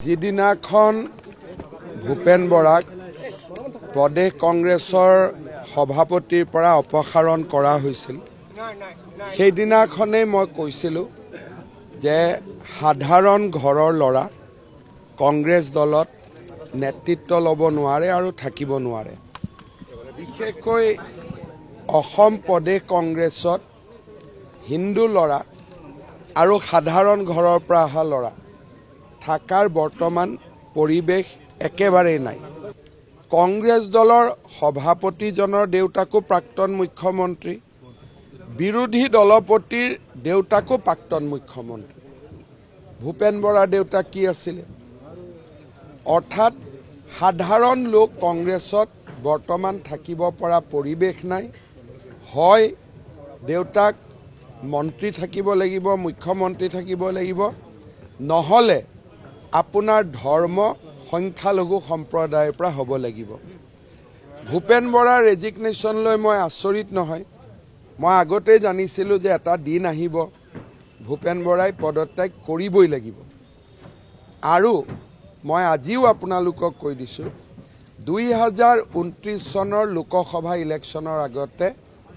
যিদিনাখন ভূপেন বৰাক প্ৰদেশ কংগ্ৰেছৰ সভাপতিৰ পৰা অপসাৰণ কৰা হৈছিল সেইদিনাখনেই মই কৈছিলোঁ যে সাধাৰণ ঘৰৰ ল'ৰা কংগ্ৰেছ দলত নেতৃত্ব ল'ব নোৱাৰে আৰু থাকিব নোৱাৰে। বিশেষকৈ অসম প্ৰদেশ কংগ্ৰেছত হিন্দু ল'ৰা আৰু সাধাৰণ ঘৰৰ পৰা অহা ল'ৰা থাকাৰ বৰ্তমান পৰিৱেশ একেবাৰেই নাই। কংগ্ৰেছ দলৰ সভাপতিজনৰ দেউতাকো প্ৰাক্তন মুখ্যমন্ত্ৰী বিৰোধী দলপতিৰ দেউতাকো প্ৰাক্তন মুখ্যমন্ত্ৰী। ভূপেন বৰাৰ দেউতাক কি আছিলে? অৰ্থাৎ সাধাৰণ লোক কংগ্ৰেছত বৰ্তমান থাকিব পৰা পৰিৱেশ নাই। হয় দেউতাক মন্ত্ৰী থাকিব লাগিব মুখ্যমন্ত্ৰী থাকিব লাগিব। নহ'লে আপোনাৰ ধৰ্ম সংখ্যালঘু সম্প্ৰদায়ৰ পৰা হ'ব লাগিব। ভূপেন বৰাৰ ৰেজিগনেশ্যন লৈ মই আচৰিত নহয়। মই আগতেই জানিছিলোঁ যে এটা দিন আহিব ভূপেন বৰাই পদত্যাগ কৰিবই লাগিব। আৰু মই আজিও আপোনালোকক কৈ দিছোঁ দুই হাজাৰ ঊনত্ৰিছ চনৰ লোকসভা ইলেকশ্যনৰ আগতে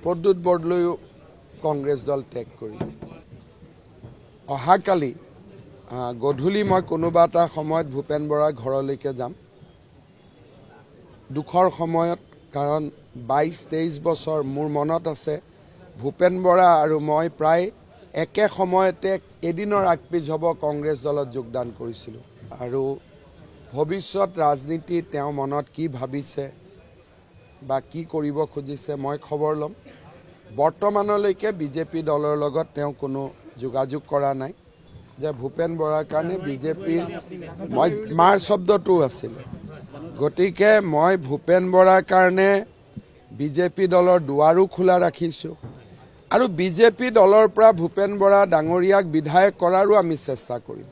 প্ৰদ্যুৎ বৰদলৈও কংগ্ৰেছ দল ত্যাগ কৰিলে। অহাকালি গধূলি মই কোনোবা এটা সময়ত ভূপেন বৰাৰ ঘৰলৈকে যাম। দুখৰ সময়ত কাৰণ বাইছ তেইছ বছৰ মোৰ মনত আছে ভূপেন বৰা আৰু মই প্ৰায় একে সময়তে এদিনৰ আগপিছ হ'ব কংগ্ৰেছ দলত যোগদান কৰিছিলোঁ। আৰু ভৱিষ্যত ৰাজনীতি তেওঁ মনত কি ভাবিছে বা কি কৰিব খুজিছে মই খবৰ ল'ম। বৰ্তমানলৈকে বিজেপি দলৰ লগত তেওঁ কোনো যোগাযোগ কৰা নাই। যে ভূপেন বৰাৰ কাৰণে বিজেপিৰ মই মাৰ শব্দটো আছিলে। গতিকে মই ভূপেন বৰাৰ কাৰণে বিজেপি দলৰ দুৱাৰো খোলা ৰাখিছোঁ। আৰু বিজেপি দলৰ পৰা ভূপেন বৰা ডাঙৰীয়াক বিধায়ক কৰাৰো আমি চেষ্টা কৰিম।